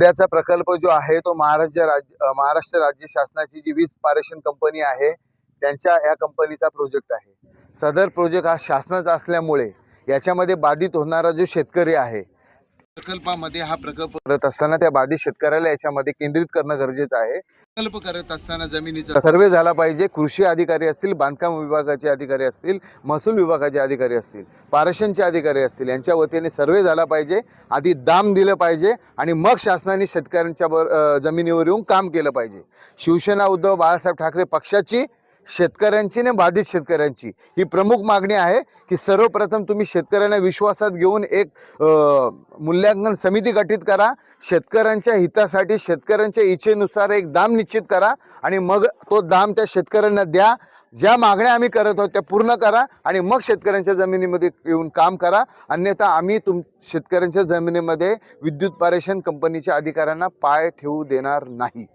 सध्याचा प्रकल्प जो आहे तो महाराष्ट्र राज्य महाराष्ट्र राज्य शासनाची जी वीज पारेषण कंपनी आहे त्यांच्या या कंपनीचा प्रोजेक्ट आहे. सदर प्रोजेक्ट हा शासनाचा असल्यामुळे याच्यामध्ये बाधित होणारा जो शेतकरी आहे प्रकल्पामध्ये हा प्रकल्प करत असताना त्या बाधित शेतकऱ्याला याच्यामध्ये केंद्रित करणं गरजेचं आहे. प्रकल्प करत असताना जमिनीचा सर्वे झाला पाहिजे. कृषी अधिकारी असतील बांधकाम विभागाचे अधिकारी असतील महसूल विभागाचे अधिकारी असतील पारेषणचे अधिकारी असतील यांच्या वतीने सर्वे झाला पाहिजे. आधी दाम दिलं पाहिजे आणि मग शासनाने शेतकऱ्यांच्या बर जमिनीवर येऊन काम केलं पाहिजे. शिवसेना उद्धव बाळासाहेब ठाकरे पक्षाची शेतकऱ्यांची आणि बाधित शेतकऱ्यांची. ही प्रमुख मागणी आहे की सर्वप्रथम तुम्ही शेतकऱ्यांना विश्वासात घेऊन एक मूल्यांकन समिती गठीत करा. शेतकऱ्यांच्या हितासाठी शेतकऱ्यांच्या इच्छेनुसार एक दाम निश्चित करा आणि मग तो दाम त्या शेतकऱ्यांना द्या. ज्या मागण्या आम्ही करत आहोत त्या पूर्ण करा आणि मग शेतकऱ्यांच्या जमिनीमध्ये येऊन काम करा. अन्यथा आम्ही तुम शेतकऱ्यांच्या जमिनीमध्ये विद्युत पारेषण कंपनीच्या अधिकाऱ्यांना पाय ठेवू देणार नाही.